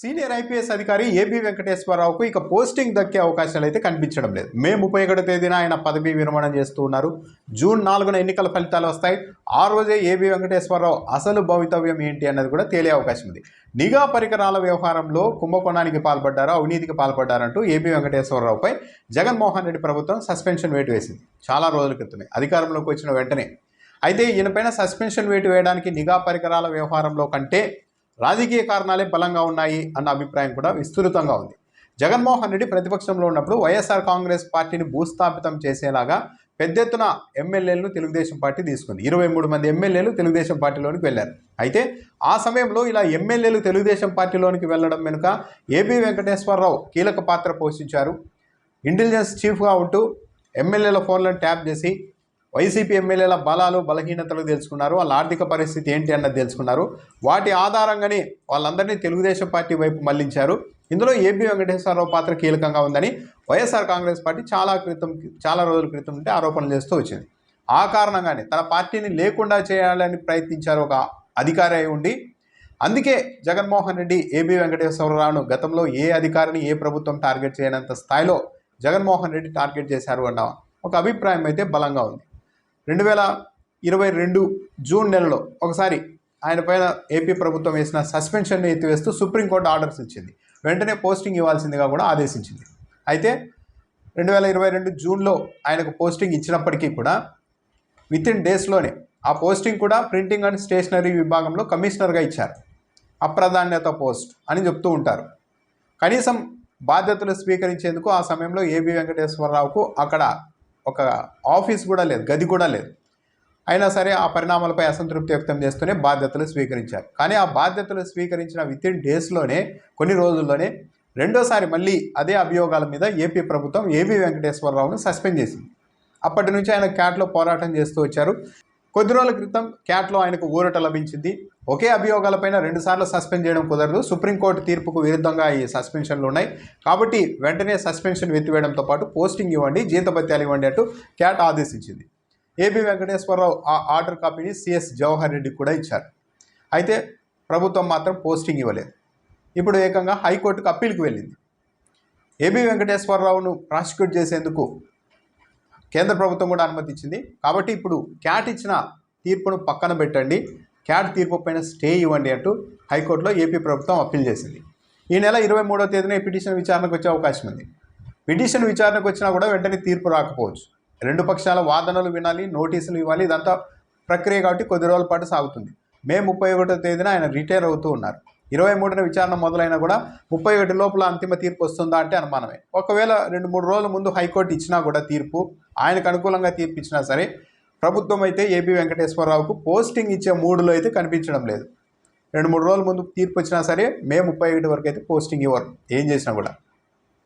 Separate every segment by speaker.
Speaker 1: Senior IPS అధికారి AB వెంకటేశ్వరరావుకు ఇక పోస్టింగ్ దక్కే అవకాశాలు అయితే కనిపించడం లేదు. మే ముప్పై ఒకటో తేదీన ఆయన పదవీ విరమణ చేస్తూ ఉన్నారు. జూన్ నాలుగున ఎన్నికల ఫలితాలు వస్తాయి. ఆ రోజే ఏబీ వెంకటేశ్వరరావు అసలు భవితవ్యం ఏంటి అన్నది కూడా తేలే అవకాశం ఉంది. నిఘా పరికరాల వ్యవహారంలో కుంభకోణానికి పాల్పడ్డారు అవినీతికి పాల్పడ్డారంటూ ఏబీ వెంకటేశ్వరరావుపై జగన్మోహన్ రెడ్డి ప్రభుత్వం సస్పెన్షన్ వేటు వేసింది. చాలా రోజుల క్రితమే. అధికారంలోకి వచ్చిన వెంటనే. అయితే ఈయనపైన సస్పెన్షన్ వేటు వేయడానికి నిఘా పరికరాల వ్యవహారంలో కంటే రాజకీయ కారణాలే బలంగా ఉన్నాయి అన్న అభిప్రాయం కూడా విస్తృతంగా ఉంది. జగన్మోహన్ రెడ్డి ప్రతిపక్షంలో ఉన్నప్పుడు వైఎస్ఆర్ కాంగ్రెస్ పార్టీని భూస్థాపితం చేసేలాగా పెద్ద ఎత్తున ఎమ్మెల్యేలను తెలుగుదేశం పార్టీ తీసుకుంది. ఇరవై మూడు మంది ఎమ్మెల్యేలు తెలుగుదేశం పార్టీలోనికి వెళ్ళారు. అయితే ఆ సమయంలో ఇలా ఎమ్మెల్యేలు తెలుగుదేశం పార్టీలోనికి వెళ్ళడం వెనుక ఏపీ వెంకటేశ్వరరావు కీలక పాత్ర పోషించారు. ఇంటెలిజెన్స్ చీఫ్గా ఉంటూ ఎమ్మెల్యేల ఫోన్లను ట్యాప్ చేసి వైసీపీ ఎమ్మెల్యేల బలాలు బలహీనతలు తెలుసుకున్నారు. వాళ్ళ ఆర్థిక పరిస్థితి ఏంటి అన్నది తెలుసుకున్నారు. వాటి ఆధారంగానే వాళ్ళందరినీ తెలుగుదేశం పార్టీ వైపు మళ్ళించారు. ఇందులో ఏబి వెంకటేశ్వరరావు పాత్ర కీలకంగా ఉందని వైఎస్ఆర్ కాంగ్రెస్ పార్టీ చాలా క్రితం చాలా రోజుల క్రితం నుండి ఆరోపణలు చేస్తూ వచ్చింది. ఆ కారణంగానే తన పార్టీని లేకుండా చేయాలని ప్రయత్నించారు ఒక అధికారి అయి ఉండి. అందుకే జగన్మోహన్ రెడ్డి ఏబి వెంకటేశ్వరరావును గతంలో ఏ అధికారిని ఏ ప్రభుత్వం టార్గెట్ చేయనంత స్థాయిలో జగన్మోహన్ రెడ్డి టార్గెట్ చేశారు అన్న ఒక అభిప్రాయం అయితే బలంగా ఉంది. రెండు వేల ఇరవై రెండు జూన్ నెలలో ఒకసారి ఆయన పైన ఏపీ ప్రభుత్వం వేసిన సస్పెన్షన్ని ఎత్తివేస్తూ సుప్రీంకోర్టు ఆర్డర్స్ ఇచ్చింది. వెంటనే పోస్టింగ్ ఇవ్వాల్సిందిగా కూడా ఆదేశించింది. అయితే రెండు వేల ఇరవై రెండు జూన్లో ఆయనకు పోస్టింగ్ ఇచ్చినప్పటికీ కూడా విత్ ఇన్ డేస్లోనే ఆ పోస్టింగ్ కూడా ప్రింటింగ్ అండ్ స్టేషనరీ విభాగంలో కమిషనర్గా ఇచ్చారు. అప్రాధాన్యత పోస్ట్ అని చెప్తూ ఉంటారు. కనీసం బాధ్యతలు స్వీకరించేందుకు ఆ సమయంలో ఏబి వెంకటేశ్వరరావుకు అక్కడ ఒక ఆఫీస్ కూడా లేదు గది కూడా లేదు. అయినా సరే ఆ పరిణామాలపై అసంతృప్తి వ్యక్తం చేస్తూనే బాధ్యతలు స్వీకరించారు. కానీ ఆ బాధ్యతలు స్వీకరించిన విత్ ఇన్ డేస్లోనే కొన్ని రోజుల్లోనే రెండోసారి మళ్ళీ అదే అభియోగాల మీద ఏపీ ప్రభుత్వం ఏబి వెంకటేశ్వరరావును సస్పెండ్ చేసింది. అప్పటి నుంచి ఆయన క్యాట్లో పోరాటం చేస్తూ వచ్చారు. కొద్ది రోజుల క్రితం క్యాట్లో ఆయనకు ఊరట లభించింది. ఒకే అభియోగాలపైన రెండుసార్లు సస్పెండ్ చేయడం కుదరదు. సుప్రీంకోర్టు తీర్పుకు విరుద్ధంగా ఈ సస్పెన్షన్లు ఉన్నాయి. కాబట్టి వెంటనే సస్పెన్షన్ ఎత్తివేయడంతో పాటు పోస్టింగ్ ఇవ్వండి జీతభత్యాలు ఇవ్వండి అంటూ క్యాట్ ఆదేశించింది. ఏబి వెంకటేశ్వరరావు ఆ ఆర్డర్ కాపీని సిఎస్ జవహర్ రెడ్డికి కూడా ఇచ్చారు. అయితే ప్రభుత్వం మాత్రం పోస్టింగ్ ఇవ్వలేదు. ఇప్పుడు ఏకంగా హైకోర్టుకు అప్పీల్కి వెళ్ళింది. ఏబి వెంకటేశ్వరరావును ప్రాసిక్యూట్ చేసేందుకు కేంద్ర ప్రభుత్వం కూడా అనుమతించింది కాబట్టి ఇప్పుడు క్యాట్ ఇచ్చిన తీర్పును పక్కన పెట్టండి. క్యాట్ తీర్పు పైన స్టే ఇవ్వండి అంటూ హైకోర్టులో ఏపీ ప్రభుత్వం అప్పీల్ చేసింది. ఈ నెల ఇరవై మూడో తేదీన ఈ పిటిషన్ విచారణకు వచ్చే అవకాశం ఉంది. పిటిషన్ విచారణకు వచ్చినా కూడా వెంటనే తీర్పు రాకపోవచ్చు. రెండు పక్షాల వాదనలు వినాలి నోటీసులు ఇవ్వాలి ఇదంతా ప్రక్రియ కాబట్టి కొద్ది రోజుల పాటు సాగుతుంది. మే ముప్పై ఒకటో తేదీన ఆయన రిటైర్ అవుతూ ఉన్నారు. ఇరవై మూడున విచారణ మొదలైనా కూడా ముప్పై ఒకటి లోపల అంతిమ తీర్పు వస్తుందా అంటే అనుమానమే. ఒకవేళ రెండు మూడు రోజుల ముందు హైకోర్టు ఇచ్చినా కూడా తీర్పు ఆయనకు అనుకూలంగా తీర్పు ఇచ్చినా సరే ప్రభుత్వం అయితే ఏబి వెంకటేశ్వరరావుకు పోస్టింగ్ ఇచ్చే మూడులో అయితే కనిపించడం లేదు. రెండు మూడు రోజుల ముందు తీర్పు వచ్చినా సరే మే ముప్పై ఒకటి వరకు అయితే పోస్టింగ్ ఇవ్వరు. ఏం చేసినా కూడా.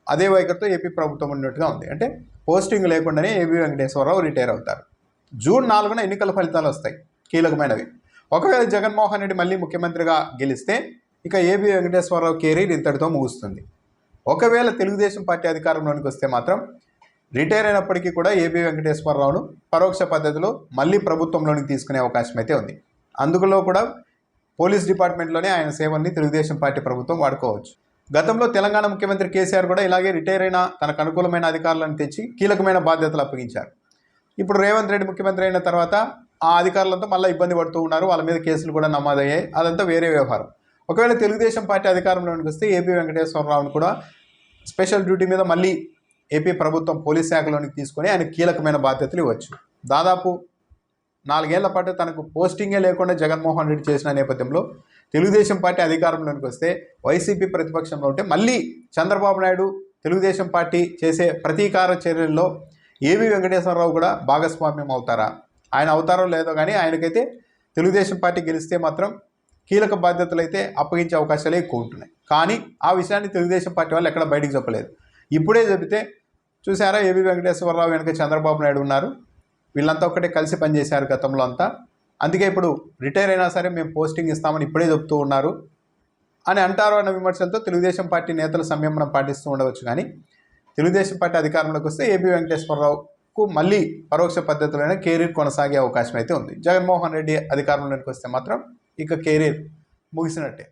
Speaker 1: అదే వైఖరితో ఏపీ ప్రభుత్వం ఉన్నట్టుగా ఉంది. అంటే పోస్టింగ్ లేకుండానే ఏబి వెంకటేశ్వరరావు రిటైర్ అవుతారు. జూన్ నాలుగున ఎన్నికల ఫలితాలు వస్తాయి. కీలకమైనవి. ఒకవేళ జగన్మోహన్ రెడ్డి మళ్ళీ ముఖ్యమంత్రిగా గెలిస్తే ఇక ఏబి వెంకటేశ్వరరావు కెరీర్ ఇంతటితో ముగుస్తుంది. ఒకవేళ తెలుగుదేశం పార్టీ అధికారంలోనికి వస్తే మాత్రం రిటైర్ అయినప్పటికీ కూడా ఏబి వెంకటేశ్వరరావును పరోక్ష పద్ధతిలో మళ్ళీ ప్రభుత్వంలోనికి తీసుకునే అవకాశం అయితే ఉంది. అందులో కూడా పోలీస్ డిపార్ట్మెంట్లోనే ఆయన సేవల్ని తెలుగుదేశం పార్టీ ప్రభుత్వం వాడుకోవచ్చు. గతంలో తెలంగాణ ముఖ్యమంత్రి కేసీఆర్ కూడా ఇలాగే రిటైర్ అయిన తనకు అనుకూలమైన అధికారులను తెచ్చి కీలకమైన బాధ్యతలు అప్పగించారు. ఇప్పుడు రేవంత్ రెడ్డి ముఖ్యమంత్రి అయిన తర్వాత ఆ అధికారులంతా మళ్ళీ ఇబ్బంది పడుతూ ఉన్నారు. వాళ్ళ మీద కేసులు కూడా నమోదయ్యాయి. అదంతా వేరే వ్యవహారం. ఒకవేళ తెలుగుదేశం పార్టీ అధికారంలోకి వస్తే ఏపీ వెంకటేశ్వరరావును కూడా స్పెషల్ డ్యూటీ మీద మళ్ళీ ఏపీ ప్రభుత్వం పోలీస్ శాఖలోనికి తీసుకొని ఆయన కీలకమైన బాధ్యతలు ఇవ్వచ్చు. దాదాపు నాలుగేళ్ళ పాటు తనకు పోస్టింగే లేకుండా జగన్మోహన్ రెడ్డి చేసిన నేపథ్యంలో తెలుగుదేశం పార్టీ అధికారంలోనికి వస్తే వైసీపీ ప్రతిపక్షంలో ఉంటే మళ్ళీ చంద్రబాబు నాయుడు తెలుగుదేశం పార్టీ చేసే ప్రతీకార చర్యల్లో ఏవి వెంకటేశ్వరరావు కూడా భాగస్వామ్యం అవుతారా? ఆయన అవుతారో లేదో కానీ ఆయనకైతే తెలుగుదేశం పార్టీ గెలిస్తే మాత్రం కీలక బాధ్యతలు అయితే అప్పగించే అవకాశాలే ఎక్కువ ఉంటున్నాయి కానీ ఆ విషయాన్ని తెలుగుదేశం పార్టీ వాళ్ళు ఎక్కడ బయటకు చెప్పలేదు. ఇప్పుడే చెబితే చూసారా ఏబి వెంకటేశ్వరరావు వెనక చంద్రబాబు నాయుడు ఉన్నారు. వీళ్ళంతా ఒక్కటే కలిసి పనిచేశారు గతంలో అంతా. అందుకే ఇప్పుడు రిటైర్ అయినా సరే మేము పోస్టింగ్ ఇస్తామని ఇప్పుడే చెబుతూ ఉన్నారు అని అంటారు అన్న విమర్శలతో తెలుగుదేశం పార్టీ నేతలు సంయమనం పాటిస్తూ ఉండవచ్చు కానీ తెలుగుదేశం పార్టీ అధికారంలోకి వస్తే ఏపీ వెంకటేశ్వరరావుకు మళ్ళీ పరోక్ష పద్ధతిలోనే కెరీర్ కొనసాగే అవకాశం అయితే ఉంది. జగన్మోహన్ రెడ్డి అధికారంలోకి వస్తే మాత్రం ఇక కెరీర్ ముగిసినట్టే.